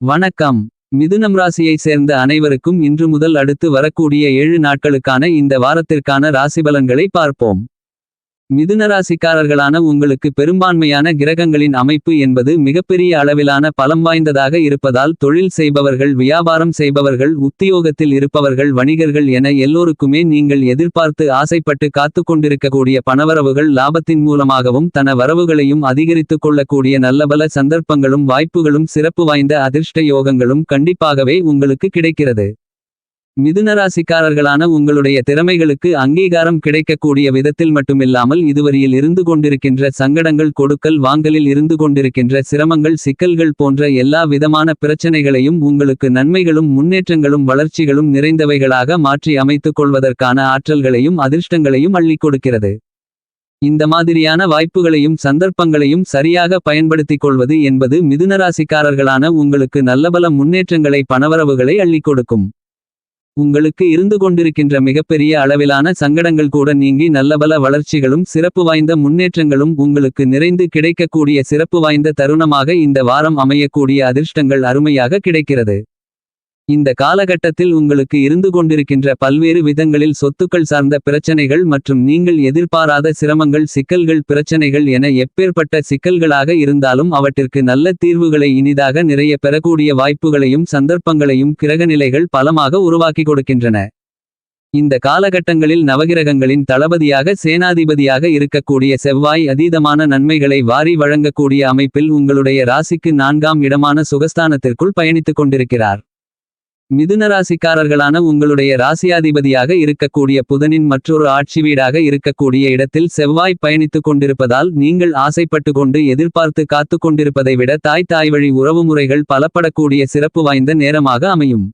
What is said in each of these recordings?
வணக்கம். மிதுனம் ராசியை சேர்ந்த அனைவருக்கும் இன்று முதல் அடுத்து வரக்கூடிய ஏழு நாட்களுக்கான இந்த வாரத்திற்கான ராசிபலன்களை பார்ப்போம். மிதுனராசிக்காரர்களான உங்களுக்கு பெரும்பான்மையான கிரகங்களின் அமைப்பு என்பது மிகப்பெரிய அளவிலான பலம் வாய்ந்ததாக இருப்பதால் தொழில் செய்பவர்கள் வியாபாரம் செய்பவர்கள் உத்தியோகத்தில் இருப்பவர்கள் வணிகர்கள் என எல்லோருக்குமே நீங்கள் எதிர்பார்த்து ஆசைப்பட்டு காத்துக் கொண்டிருக்கக்கூடிய பணவரவுகள் லாபத்தின் மூலமாகவும் தன வரவுகளையும் அதிகரித்துக் கொள்ளக்கூடிய நல்லபல சந்தர்ப்பங்களும் வாய்ப்புகளும் சிறப்பு வாய்ந்த அதிர்ஷ்ட யோகங்களும் கண்டிப்பாகவே உங்களுக்கு கிடைக்கிறது. மிதுனராசிக்காரர்களான உங்களுடைய திறமைகளுக்கு அங்கீகாரம் கிடைக்கக்கூடிய விதத்தில் மட்டுமில்லாமல் இதுவரையில் இருந்து கொண்டிருக்கின்ற சங்கடங்கள் கொடுக்கல் வாங்கலில் இருந்து கொண்டிருக்கின்ற சிரமங்கள் சிக்கல்கள் போன்ற எல்லா விதமான பிரச்சனைகளையும் உங்களுக்கு நன்மைகளும் முன்னேற்றங்களும் வளர்ச்சிகளும் நிறைந்தவைகளாக மாற்றி அமைத்துக் கொள்வதற்கான ஆற்றல்களையும் அதிர்ஷ்டங்களையும் அள்ளிக் கொடுக்கிறது. இந்த மாதிரியான வாய்ப்புகளையும் சந்தர்ப்பங்களையும் சரியாக பயன்படுத்திக் கொள்வது என்பது மிதுனராசிக்காரர்களான உங்களுக்கு நல்லபல முன்னேற்றங்களை பணவரவுகளை அள்ளிக் கொடுக்கும். உங்களுக்கு இருந்து கொண்டிருக்கின்ற மிகப்பெரிய அளவிலான சங்கடங்கள் கூட நீங்கி நல்லபல வளர்ச்சிகளும் சிறப்பு வாய்ந்த முன்னேற்றங்களும் உங்களுக்கு நிறைந்து கிடைக்கக்கூடிய சிறப்பு வாய்ந்த தருணமாக இந்த வாரம் அமையக்கூடிய அதிர்ஷ்டங்கள் அருமையாக கிடைக்கிறது. இந்த காலகட்டத்தில் உங்களுக்கு இருந்து கொண்டிருக்கின்ற பல்வேறு விதங்களில் சொத்துக்கள் சார்ந்த பிரச்சனைகள் மற்றும் நீங்கள் எதிர்பாராத சிரமங்கள் சிக்கல்கள் பிரச்சனைகள் என எப்பேற்பட்ட சிக்கல்களாக இருந்தாலும் அவற்றிற்கு நல்ல தீர்வுகளை இனிதாக நிறைய பெறக்கூடிய வாய்ப்புகளையும் சந்தர்ப்பங்களையும் கிரகநிலைகள் பலமாக உருவாக்கி கொடுக்கின்றன. இந்த காலகட்டங்களில் நவகிரகங்களின் தளபதியாக சேனாதிபதியாக இருக்கக்கூடிய செவ்வாய் அதீதமான நன்மைகளை வாரி வழங்கக்கூடிய அமைப்பில் உங்களுடைய ராசிக்கு நான்காம் இடமான சுகஸ்தானத்திற்குள் பயணித்துக் கொண்டிருக்கிறார். மிதுனராசிக்காரர்களான உங்களுடைய ராசியாதிபதியாக இருக்கக்கூடிய புதனின் மற்றொரு ஆட்சி வீடாக இருக்கக்கூடிய இடத்தில் செவ்வாய் பயணித்துக் கொண்டிருப்பதால் நீங்கள் ஆசைப்பட்டு கொண்டு எதிர்பார்த்து காத்து கொண்டிருப்பதை விட தாய் தாய் வழி உறவுமுறைகள் பலப்படக்கூடிய சிறப்பு வாய்ந்த நேரமாக அமையும்.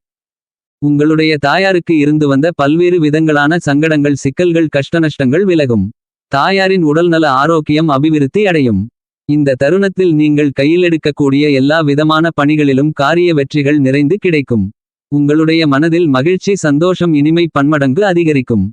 உங்களுடைய தாயாருக்கு இருந்து வந்த பல்வேறு விதங்களான சங்கடங்கள் சிக்கல்கள் கஷ்டநஷ்டங்கள் விலகும். தாயாரின் உடல்நல ஆரோக்கியம் அபிவிருத்தி அடையும். இந்த தருணத்தில் நீங்கள் கையில் எடுக்கக்கூடிய எல்லா விதமான பணிகளிலும் காரிய வெற்றிகள் நிறைந்து கிடைக்கும். உங்களுடைய மனதில் மகிழ்ச்சி சந்தோஷம் இனிமை பன்மடங்கு அதிகரிக்கும்.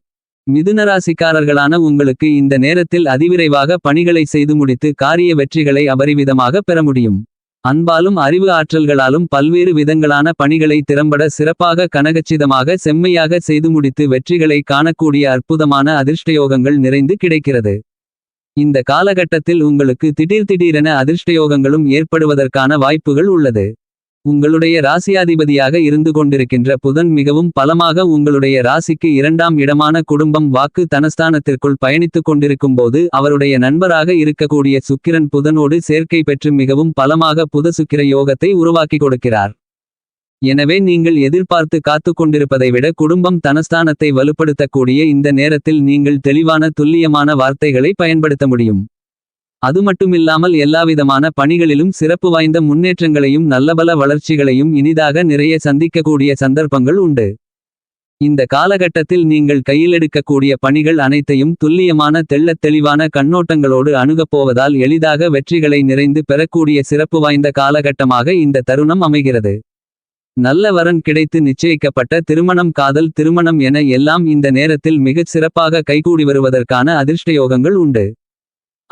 மிதுனராசிக்காரர்களான உங்களுக்கு இந்த நேரத்தில் அதிவிரைவாக பணிகளை செய்து முடித்து காரிய வெற்றிகளை அபரிவிதமாக பெற முடியும். அன்பாலும் அறிவு ஆற்றல்களாலும் பல்வேறு விதங்களான பணிகளை திறம்பட சிறப்பாக கனகச்சிதமாக செம்மையாக செய்து முடித்து வெற்றிகளை காணக்கூடிய அற்புதமான அதிர்ஷ்டயோகங்கள் நிறைந்து கிடைக்கிறது. இந்த காலகட்டத்தில் உங்களுக்கு திடீர் திடீரென அதிர்ஷ்டயோகங்களும் ஏற்படுவதற்கான வாய்ப்புகள் உள்ளது. உங்களுடைய ராசியாதிபதியாக இருந்து கொண்டிருக்கின்ற புதன் மிகவும் பலமாக உங்களுடைய ராசிக்கு இரண்டாம் இடமான குடும்பம் வாக்கு தனஸ்தானத்திற்குள் பயணித்துக் கொண்டிருக்கும்போது அவருடைய நண்பராக இருக்கக்கூடிய சுக்கிரன் புதனோடு சேர்க்கை பெற்று மிகவும் பலமாக புத சுக்கிர யோகத்தை உருவாக்கி கொடுக்கிறார். எனவே நீங்கள் எதிர்பார்த்து காத்து கொண்டிருப்பதை விட குடும்பம் தனஸ்தானத்தை வலுப்படுத்தக்கூடிய இந்த நேரத்தில் நீங்கள் தெளிவான துல்லியமான வார்த்தைகளை பயன்படுத்த முடியும். அதுமட்டுமில்லாமல் எல்லாவிதமான பணிகளிலும் சிறப்பு வாய்ந்த முன்னேற்றங்களையும் நல்லபல வளர்ச்சிகளையும் இனிதாக நிறைய சந்திக்கக்கூடிய சந்தர்ப்பங்கள் உண்டு. இந்த காலகட்டத்தில் நீங்கள் கையிலெடுக்கக்கூடிய பணிகள் அனைத்தையும் துல்லியமான தெள்ளத் தெளிவான கண்ணோட்டங்களோடு அணுகப் போவதால் எளிதாக வெற்றிகளை நிறைந்து பெறக்கூடிய சிறப்பு வாய்ந்த காலகட்டமாக இந்த தருணம் அமைகிறது. நல்ல வரன் கிடைத்து நிச்சயிக்கப்பட்ட திருமணம் காதல் திருமணம் என எல்லாம் இந்த நேரத்தில் மிகச் சிறப்பாக கைகூடி வருவதற்கான அதிர்ஷ்டயோகங்கள் உண்டு.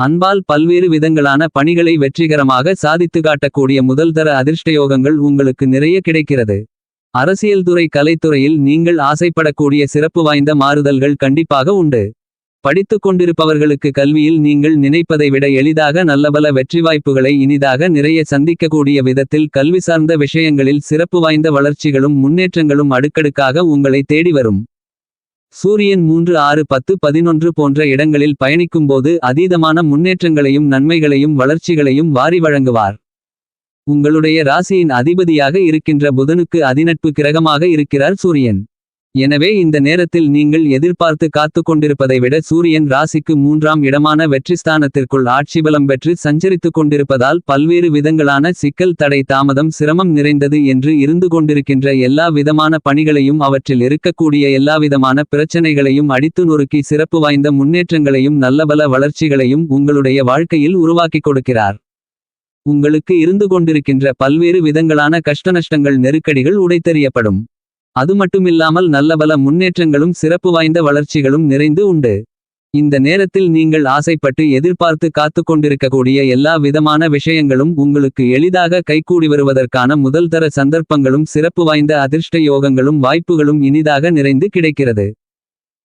அன்பால் பல்வேறு விதங்களான பணிகளை வெற்றிகரமாக சாதித்து காட்டக்கூடிய முதல்தர அதிர்ஷ்டயோகங்கள் உங்களுக்கு நிறைய கிடைக்கிறது. அரசியல் துறை கலைத்துறையில் நீங்கள் ஆசைப்படக்கூடிய சிறப்பு வாய்ந்த மாறுதல்கள் கண்டிப்பாக உண்டு. படித்துக் கொண்டிருப்பவர்களுக்கு கல்வியில் நீங்கள் நினைப்பதை விட எளிதாக நல்லபல வெற்றி வாய்ப்புகளை இனிதாக நிறைய சந்திக்கக்கூடிய விதத்தில் கல்வி சார்ந்த விஷயங்களில் சிறப்பு வாய்ந்த வளர்ச்சிகளும் முன்னேற்றங்களும் அடுக்கடுக்காக உங்களை தேடி வரும். சூரியன் மூன்று ஆறு பத்து பதினொன்று போன்ற இடங்களில் பயணிக்கும்போது அதீதமான முன்னேற்றங்களையும் நன்மைகளையும் வளர்ச்சிகளையும் வாரி வழங்குவார். உங்களுடைய ராசியின் அதிபதியாக இருக்கின்ற புதனுக்கு அதிநட்பு கிரகமாக இருக்கிறார் சூரியன். எனவே இந்த நேரத்தில் நீங்கள் எதிர்பார்த்து காத்து கொண்டிருப்பதை விட சூரியன் ராசிக்கு மூன்றாம் இடமான வெற்றிஸ்தானத்திற்குள் ஆட்சிபலம் பெற்று சஞ்சரித்துக் கொண்டிருப்பதால் பல்வேறு விதங்களான சிக்கல் தடை தாமதம் சிரமம் நிறைந்தது என்று இருந்து கொண்டிருக்கின்ற எல்லா விதமான பணிகளையும் அவற்றில் இருக்கக்கூடிய எல்லாவிதமான பிரச்சனைகளையும் அடித்து நொறுக்கி சிறப்பு வாய்ந்த முன்னேற்றங்களையும் நல்லபல வளர்ச்சிகளையும் உங்களுடைய வாழ்க்கையில் உருவாக்கிக் கொடுக்கிறார். உங்களுக்கு இருந்து கொண்டிருக்கின்ற பல்வேறு விதங்களான கஷ்டநஷ்டங்கள் நெருக்கடிகள் உடைத்தெறியப்படும். அது மட்டுமில்லாமல் நல்லபல முன்னேற்றங்களும் சிறப்பு வாய்ந்த வளர்ச்சிகளும் நிறைந்து உண்டு. இந்த நேரத்தில் நீங்கள் ஆசைப்பட்டு எதிர்பார்த்து காத்துக் கொண்டிருக்கக்கூடிய எல்லா விதமான விஷயங்களும் உங்களுக்கு எளிதாக கைகூடி வருவதற்கான முதல்தர சந்தர்ப்பங்களும் சிறப்பு வாய்ந்த அதிர்ஷ்ட யோகங்களும் வாய்ப்புகளும் இனிதாக நிறைந்து கிடைக்கிறது.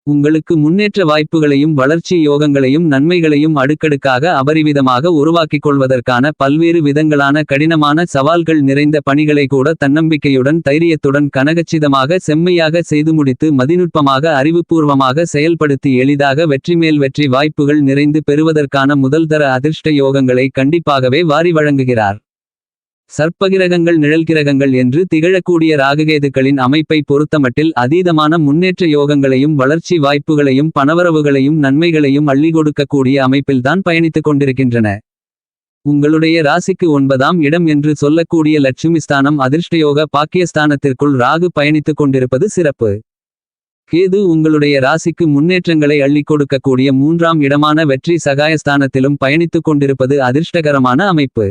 உங்களுக்கு முன்னேற்ற வாய்ப்புகளையும் வளர்ச்சி யோகங்களையும் நன்மைகளையும் அடுக்கடுக்காக அபரிவிதமாக உருவாக்கிக் கொள்வதற்கான பல்வேறு விதங்களான கடினமான சவால்கள் நிறைந்த பணிகளை கூட தன்னம்பிக்கையுடன் தைரியத்துடன் கனகச்சிதமாக செம்மையாக செய்து முடித்து மதிநுட்பமாக அறிவுபூர்வமாக செயல்படுத்தி எளிதாக வெற்றிமேல் வெற்றி வாய்ப்புகள் நிறைந்து பெறுவதற்கான முதல்தர அதிர்ஷ்ட யோகங்களை கண்டிப்பாகவே வாரி வழங்குகிறார். சர்ப்பகிரகங்கள் நிழல்கிரகங்கள் என்று திகழக்கூடிய ராககேதுக்களின் அமைப்பை பொறுத்தமட்டில் அதீதமான முன்னேற்ற யோகங்களையும் வளர்ச்சி வாய்ப்புகளையும் பணவரவுகளையும் நன்மைகளையும் அள்ளி கொடுக்கக்கூடிய அமைப்பில்தான் பயணித்துக் கொண்டிருக்கின்றன. உங்களுடைய ராசிக்கு ஒன்பதாம் இடம் என்று சொல்லக்கூடிய லட்சுமிஸ்தானம் அதிர்ஷ்டயோக பாக்கியஸ்தானத்திற்குள் ராகு பயணித்துக் கொண்டிருப்பது சிறப்பு. கேது உங்களுடைய ராசிக்கு முன்னேற்றங்களை அள்ளிக் கொடுக்கக்கூடிய மூன்றாம் இடமான வெற்றி சகாயஸ்தானத்திலும் பயணித்துக் கொண்டிருப்பது அதிர்ஷ்டகரமான அமைப்பு.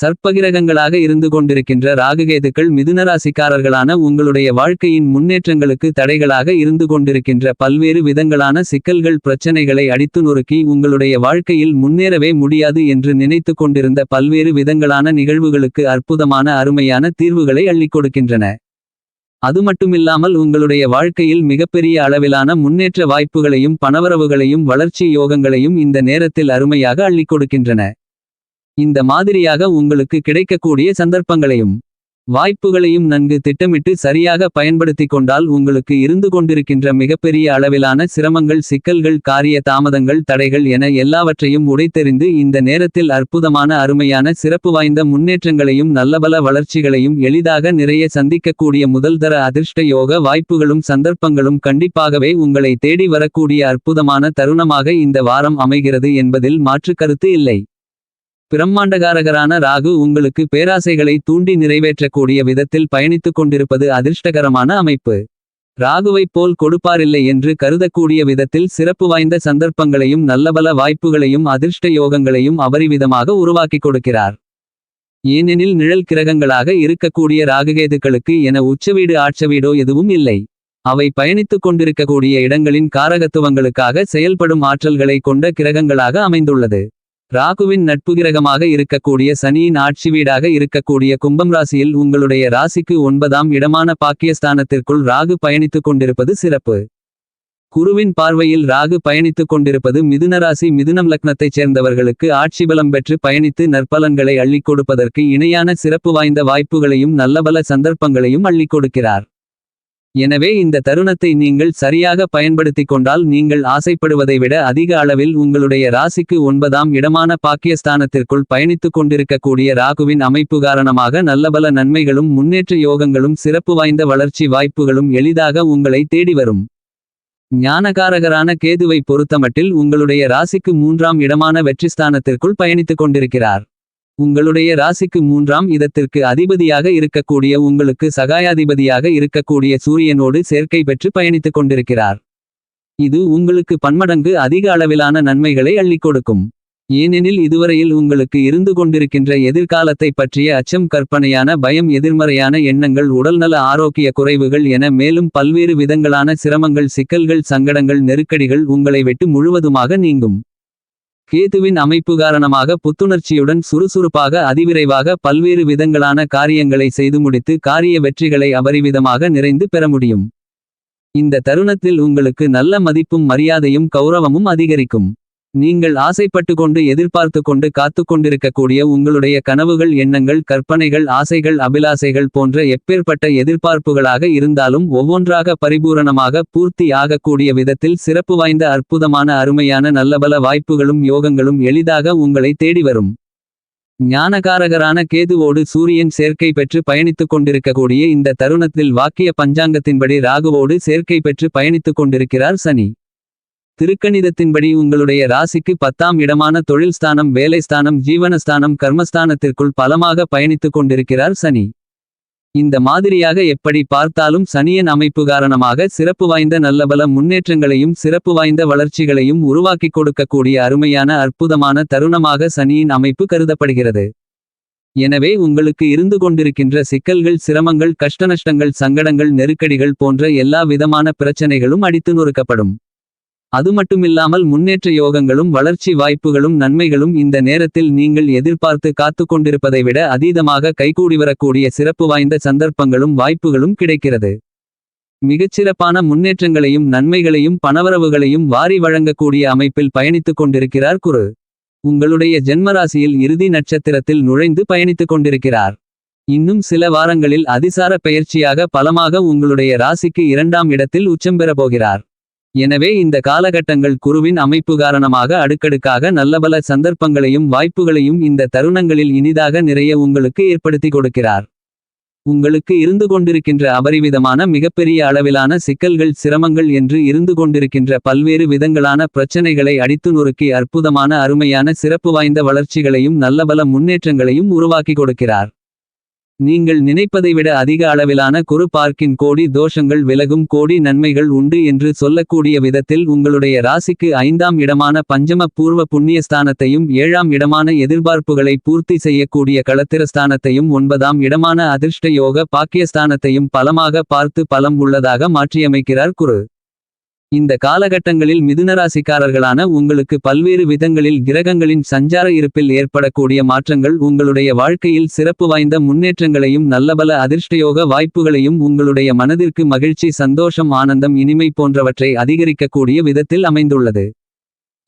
சர்ப்பகிரகங்களாக இருந்து கொண்டிருக்கின்ற ராகுகேதுக்கள் மிதுனராசிக்காரர்களான உங்களுடைய வாழ்க்கையின் முன்னேற்றங்களுக்கு தடைகளாக இருந்து கொண்டிருக்கின்ற பல்வேறு விதங்களான சிக்கல்கள் பிரச்சனைகளை அடித்து நொறுக்கி உங்களுடைய வாழ்க்கையில் முன்னேறவே முடியாது என்று நினைத்து கொண்டிருந்த பல்வேறு விதங்களான நிகழ்வுகளுக்கு அற்புதமான அருமையான தீர்வுகளை அள்ளிக் கொடுக்கின்றன. அது மட்டுமில்லாமல் உங்களுடைய வாழ்க்கையில் மிகப்பெரிய அளவிலான முன்னேற்ற வாய்ப்புகளையும் பணவரவுகளையும் வளர்ச்சி யோகங்களையும் இந்த நேரத்தில் அருமையாக அள்ளிக் கொடுக்கின்றன. இந்த மாதிரியாக உங்களுக்கு கிடைக்கக்கூடிய சந்தர்ப்பங்களையும் வாய்ப்புகளையும் நன்கு திட்டமிட்டு சரியாக பயன்படுத்திக் கொண்டால் உங்களுக்கு இருந்து கொண்டிருக்கின்ற மிகப்பெரிய அளவிலான சிரமங்கள் சிக்கல்கள் காரிய தாமதங்கள் தடைகள் என எல்லாவற்றையும் உடைத்தெறிந்து இந்த நேரத்தில் அற்புதமான அருமையான சிறப்பு வாய்ந்த முன்னேற்றங்களையும் நல்லபல வளர்ச்சிகளையும் எளிதாக நிறைய சந்திக்கக்கூடிய முதல்தர அதிர்ஷ்ட யோக வாய்ப்புகளும் சந்தர்ப்பங்களும் கண்டிப்பாகவே உங்களை தேடி வரக்கூடிய அற்புதமான தருணமாக இந்த வாரம் அமைகிறது என்பதில் மாற்று கருத்து இல்லை. பிரம்மாண்டகாரகரான ராகு உங்களுக்கு பேராசைகளை தூண்டி நிறைவேற்றக்கூடிய விதத்தில் பயணித்துக் கொண்டிருப்பது அதிர்ஷ்டகரமான அமைப்பு. ராகுவைப் போல் கொடுப்பாரில்லை என்று கருதக்கூடிய விதத்தில் சிறப்பு வாய்ந்த சந்தர்ப்பங்களையும் நல்லபல வாய்ப்புகளையும் அதிர்ஷ்ட யோகங்களையும் அபரிவிதமாக உருவாக்கிக் கொடுக்கிறார். ஏனெனில் நிழல் கிரகங்களாக இருக்கக்கூடிய ராகுகேதுக்களுக்கு என உச்சவீடு ஆட்சவீடோ எதுவும் இல்லை. அவை பயணித்துக் கொண்டிருக்கக்கூடிய இடங்களின் காரகத்துவங்களுக்காக செயல்படும் ஆற்றல்களை கொண்ட கிரகங்களாக அமைந்துள்ளது. ராகுவின் நட்பு கிரகமாக இருக்கக்கூடிய சனியின் ஆட்சி வீடாக இருக்கக்கூடிய கும்பம் ராசியில் உங்களுடைய ராசிக்கு ஒன்பதாம் இடமான பாக்கியஸ்தானத்திற்குள் ராகு பயணித்துக் கொண்டிருப்பது சிறப்பு. குருவின் பார்வையில் ராகு பயணித்துக் கொண்டிருப்பது மிதுனராசி மிதுனம் லக்னத்தைச் சேர்ந்தவர்களுக்கு ஆட்சி பலம் பெற்று பயணித்து நற்பலன்களை அள்ளிக் கொடுப்பதற்கு இணையான சிறப்பு வாய்ந்த வாய்ப்புகளையும் நல்லபல சந்தர்ப்பங்களையும் அள்ளிக் கொடுக்கிறார். எனவே இந்த தருணத்தை நீங்கள் சரியாக பயன்படுத்திக் கொண்டால் நீங்கள் ஆசைப்படுவதை விட அதிக அளவில் உங்களுடைய ராசிக்கு ஒன்பதாம் இடமான பாக்கியஸ்தானத்திற்குள் பயணித்துக் கொண்டிருக்கக்கூடிய ராகுவின் அமைப்பு காரணமாக நல்லபல நன்மைகளும் முன்னேற்ற யோகங்களும் சிறப்பு வாய்ந்த வளர்ச்சி வாய்ப்புகளும் எளிதாக உங்களை தேடி வரும். ஞானகாரகரான கேதுவை பொறுத்தமட்டில் உங்களுடைய ராசிக்கு மூன்றாம் இடமான வெற்றிஸ்தானத்திற்குள் பயணித்துக் கொண்டிருக்கிறார். உங்களுடைய ராசிக்கு மூன்றாம் இதத்திற்கு அதிபதியாக இருக்கக்கூடிய உங்களுக்கு சகாயாதிபதியாக இருக்கக்கூடிய சூரியனோடு சேர்க்கை பெற்று பயணித்துக் கொண்டிருக்கிறார். இது உங்களுக்கு பன்மடங்கு அதிக அளவிலான நன்மைகளை அள்ளிக் கொடுக்கும். ஏனெனில் இதுவரையில் உங்களுக்கு இருந்து கொண்டிருக்கின்ற எதிர்காலத்தை பற்றிய அச்சம் கற்பனையான பயம் எதிர்மறையான எண்ணங்கள் உடல்நல ஆரோக்கிய குறைவுகள் என மேலும் பல்வேறு விதங்களான சிரமங்கள் சிக்கல்கள் சங்கடங்கள் நெருக்கடிகள் உங்களை விட்டு முழுவதுமாக நீங்கும். கேதுவின் அமைப்பு காரணமாக புத்துணர்ச்சியுடன் சுறுசுறுப்பாக அதிவிரைவாக பல்வேறு விதங்களான காரியங்களை செய்து முடித்து காரிய வெற்றிகளை அபரிவிதமாக நிறைந்து பெற முடியும். இந்த தருணத்தில் உங்களுக்கு நல்ல மதிப்பும் மரியாதையும் கௌரவமும் அதிகரிக்கும். நீங்கள் ஆசைப்பட்டு கொண்டு எதிர்பார்த்து கொண்டு காத்து கொண்டிருக்கக்கூடிய உங்களுடைய கனவுகள் எண்ணங்கள் கற்பனைகள் ஆசைகள் அபிலாசைகள் போன்ற எப்பேற்பட்ட எதிர்பார்ப்புகளாக இருந்தாலும் ஒவ்வொன்றாக பரிபூரணமாக பூர்த்தி ஆகக்கூடிய விதத்தில் சிறப்பு வாய்ந்த அற்புதமான அருமையான நல்லபல வாய்ப்புகளும் யோகங்களும் எளிதாக உங்களை தேடி வரும். ஞானகாரகரான கேதுவோடு சூரியன் சேர்க்கை பெற்று பயணித்துக் கொண்டிருக்கக்கூடிய இந்த தருணத்தில் வாக்கிய பஞ்சாங்கத்தின்படி ராகுவோடு சேர்க்கை பெற்று பயணித்துக் கொண்டிருக்கிறார் சனி. திருக்கணிதத்தின்படி உங்களுடைய ராசிக்கு பத்தாம் இடமான தொழில் ஸ்தானம் வேலை ஸ்தானம் ஜீவனஸ்தானம் கர்மஸ்தானத்திற்குள் பலமாக பயணித்துக் கொண்டிருக்கிறார் சனி. இந்த மாதிரியாக எப்படி பார்த்தாலும் சனியன் அமைப்பு காரணமாக சிறப்பு வாய்ந்த நல்லபல முன்னேற்றங்களையும் சிறப்பு வாய்ந்த வளர்ச்சிகளையும் உருவாக்கி கொடுக்கக்கூடிய அருமையான அற்புதமான தருணமாக சனியின் அமைப்பு கருதப்படுகிறது. எனவே உங்களுக்கு இருந்து கொண்டிருக்கின்ற சிக்கல்கள் சிரமங்கள் கஷ்டநஷ்டங்கள் சங்கடங்கள் நெருக்கடிகள் போன்ற எல்லா விதமான பிரச்சனைகளும் அடித்து நொறுக்கப்படும். அது மட்டுமில்லாமல் முன்னேற்ற யோகங்களும் வளர்ச்சி வாய்ப்புகளும் நன்மைகளும் இந்த நேரத்தில் நீங்கள் எதிர்பார்த்து காத்து கொண்டிருப்பதை விட அதீதமாக கைகூடி வரக்கூடிய சிறப்பு வாய்ந்த சந்தர்ப்பங்களும் வாய்ப்புகளும் கிடைக்கிறது. மிகச்சிறப்பான முன்னேற்றங்களையும் நன்மைகளையும் பணவரவுகளையும் வாரி வழங்கக்கூடிய அமைப்பில் பயணித்துக் கொண்டிருக்கிறார் குரு. உங்களுடைய ஜென்மராசியில் இறுதி நட்சத்திரத்தில் நுழைந்து பயணித்துக் கொண்டிருக்கிறார். இன்னும் சில வாரங்களில் அதிசார பெயர்ச்சியாக பலமாக உங்களுடைய ராசிக்கு இரண்டாம் இடத்தில் உச்சம் பெறப்போகிறார் எனவே இந்த காலகட்டங்கள் குருவின் அமைப்பு காரணமாக அடுக்கடுக்காக நல்லபல சந்தர்ப்பங்களையும் வாய்ப்புகளையும் இந்த தருணங்களில் இனிதாக நிறைய உங்களுக்கு ஏற்படுத்தி கொடுக்கிறார். உங்களுக்கு இருந்து கொண்டிருக்கின்ற அபரிவிதமான மிகப்பெரிய அளவிலான சிக்கல்கள் சிரமங்கள் என்று இருந்து கொண்டிருக்கின்ற பல்வேறு விதங்களான பிரச்சனைகளை அடித்து நொறுக்கி அற்புதமான அருமையான சிறப்பு வாய்ந்த வளர்ச்சிகளையும் நல்லபல முன்னேற்றங்களையும் உருவாக்கி கொடுக்கிறார். நீங்கள் நினைப்பதை விட அதிக அளவிலான குறு பார்க்கின் கோடி தோஷங்கள் விலகும் கோடி நன்மைகள் உண்டு என்று சொல்லக்கூடிய விதத்தில் உங்களுடைய ராசிக்கு ஐந்தாம் இடமான பஞ்சம பூர்வ புண்ணியஸ்தானத்தையும் ஏழாம் இடமான எதிர்பார்ப்புகளை பூர்த்தி செய்யக்கூடிய களத்திரஸ்தானத்தையும் ஒன்பதாம் இடமான அதிர்ஷ்ட யோக பாக்கியஸ்தானத்தையும் பலமாக பார்த்து பலம் உள்ளதாக மாற்றியமைக்கிறார் குரு. இந்த காலகட்டங்களில் மிதுனராசிக்காரர்களான உங்களுக்கு பல்வேறு விதங்களில் கிரகங்களின் சஞ்சார இருப்பில் ஏற்படக்கூடிய மாற்றங்கள் உங்களுடைய வாழ்க்கையில் சிறப்பு வாய்ந்த முன்னேற்றங்களையும் நல்லபல அதிர்ஷ்டயோக வாய்ப்புகளையும் உங்களுடைய மனதிற்கு மகிழ்ச்சி சந்தோஷம் ஆனந்தம் இனிமை போன்றவற்றை அதிகரிக்கக்கூடிய விதத்தில் அமைந்துள்ளது.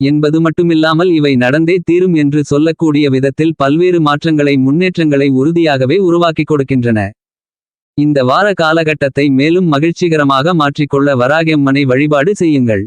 என்பது மட்டுமில்லாமல் இவை நடந்தே தீரும் என்று சொல்லக்கூடிய விதத்தில் பல்வேறு மாற்றங்களை முன்னேற்றங்களை உறுதியாகவே உருவாக்கிக் கொடுக்கின்றன. இந்த வார காலகட்டத்தை மேலும் மகிழ்ச்சிகரமாக மாற்றிக்கொள்ள வராகியம்மனை வழிபாடு செய்யுங்கள்.